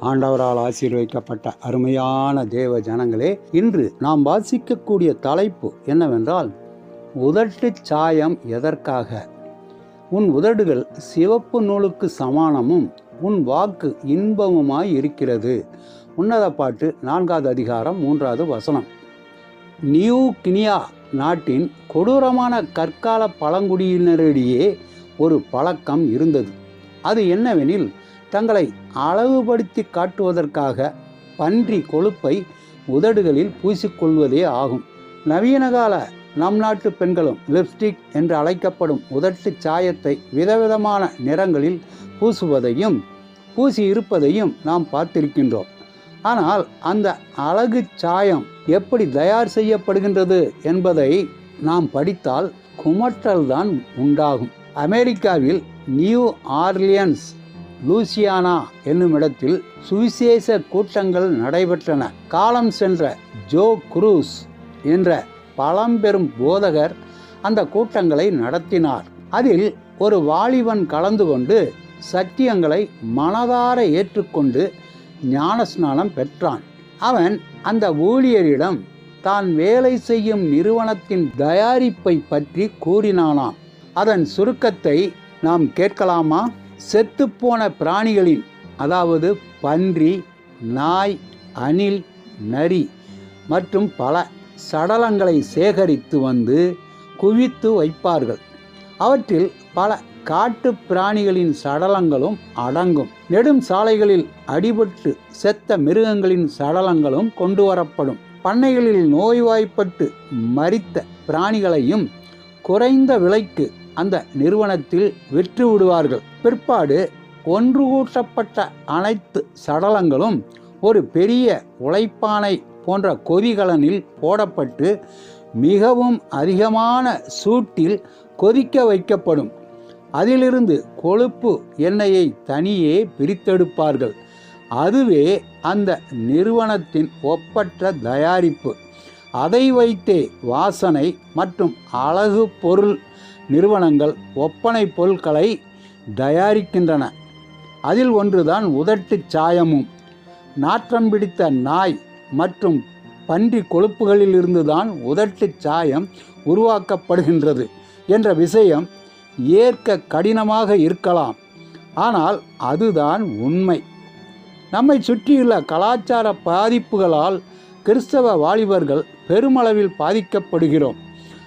ஆண்டவரால் ஆசீர்வதிக்கப்பட்ட அருமையான தேவ ஜனங்களே இன்று நாம் வாசிக்கக்கூடிய தலைப்பு என்னவென்றால் உதட்டுச் சாயம் எதற்காக? உன் உதடுகள் சிவப்பு நூலுக்கு சமானமும் உன் வாக்கு இன்பமுமாய் இருக்கிறது. உன்னத பாட்டு நான்காவது அதிகாரம் மூன்றாவது வசனம். நியூ கினியா நாட்டின் கொடூரமான கற்கால பழங்குடியினரிடையே ஒரு பழக்கம் இருந்தது. அது என்னவெனில் தங்களை அளவுபடுத்தி காட்டுவதற்காக பன்றி கொழுப்பை உதடுகளில் பூசிக்கொள்வதே ஆகும். நவீன கால நம் நாட்டு பெண்களும் லிப்ஸ்டிக் என்று அழைக்கப்படும் உதட்டு சாயத்தை விதவிதமான நிறங்களில் பூசுவதையும் பூசி இருப்பதையும் நாம் பார்த்திருக்கின்றோம். ஆனால் அந்த அழகு சாயம் எப்படி தயார் செய்யப்படுகின்றது என்பதை நாம் படித்தால் குமட்டல் தான் உண்டாகும். அமெரிக்காவில் நியூ ஆர்லியன்ஸ் லூசியானா என்னும் இடத்தில் சுவிசேஷ கூட்டங்கள் நடைபெற்றன. காலம் சென்ற ஜோ குரூஸ் என்ற பழம்பெரும் போதகர் அந்த கூட்டங்களை நடத்தினார். அதில் ஒரு வாலிபன் கலந்து கொண்டு சத்தியங்களை மனதார ஏற்றுக்கொண்டு ஞானஸ்நானம் பெற்றான். அவன் அந்த ஊழியரிடம் தான் வேலை செய்யும் நிறுவனத்தின் தயாரிப்பை பற்றி கூறினானாம். அதன் சுருக்கத்தை நாம் கேட்கலாமா? செத்துப்போன பிராணிகளின் அதாவது பன்றி நாய் அணில் நரி மற்றும் பல சடலங்களை சேகரித்து வந்து குவித்து வைப்பார்கள். அவற்றில் பல காட்டு பிராணிகளின் சடலங்களும் அடங்கும். நெடும் சாலைகளில் அடிபட்டு செத்த மிருகங்களின் சடலங்களும் கொண்டு வரப்படும். பண்ணைகளில் நோய்வாய்ப்பட்டு மரித்த பிராணிகளையும் குறைந்த விலைக்கு அந்த நிறுவனத்தில் விற்று விடுவார்கள். பிற்பாடு ஒன்று கூட்டப்பட்ட அனைத்து சடலங்களும் ஒரு பெரிய உழைப்பானை போன்ற கொதிகலனில் போடப்பட்டு மிகவும் அதிகமான சூட்டில் கொதிக்க வைக்கப்படும். அதிலிருந்து கொழுப்பு எண்ணெயை தனியே பிரித்தெடுப்பார்கள். அதுவே அந்த நிறுவனத்தின் ஒப்பற்ற தயாரிப்பு. அதை வைத்தே வாசனை மற்றும் அழகு பொருள் நிறுவனங்கள் ஒப்பனை பொருட்களை தயாரிக்கின்றன. அதில் ஒன்றுதான் உதட்டுச் சாயமும். நாற்றம் பிடித்த நாய் மற்றும் பன்றி கொழுப்புகளிலிருந்து தான் உதட்டுச் சாயம் உருவாக்கப்படுகின்றது என்ற விஷயம் ஏற்க கடினமாக இருக்கலாம். ஆனால் அதுதான் உண்மை. நம்மை சுற்றியுள்ள கலாச்சார பாதிப்புகளால் கிறிஸ்தவ வாலிபர்கள் பெருமளவில் பாதிக்கப்படுகிறோம்.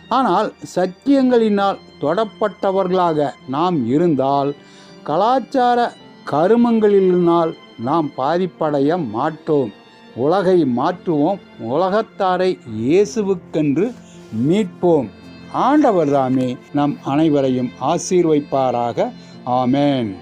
ஆனால் சத்தியங்களினால் தொடப்பட்டவர்களாக நாம் இருந்தால் கலாச்சார கருமங்களினால் நாம் பாதிப்படைய மாட்டோம். உலகை மாற்றுவோம். உலகத்தாரை இயேசுவுக்கென்று மீட்போம். ஆண்டவர்தாமே நம் அனைவரையும் ஆசீர்வைப்பாராக. ஆமேன்.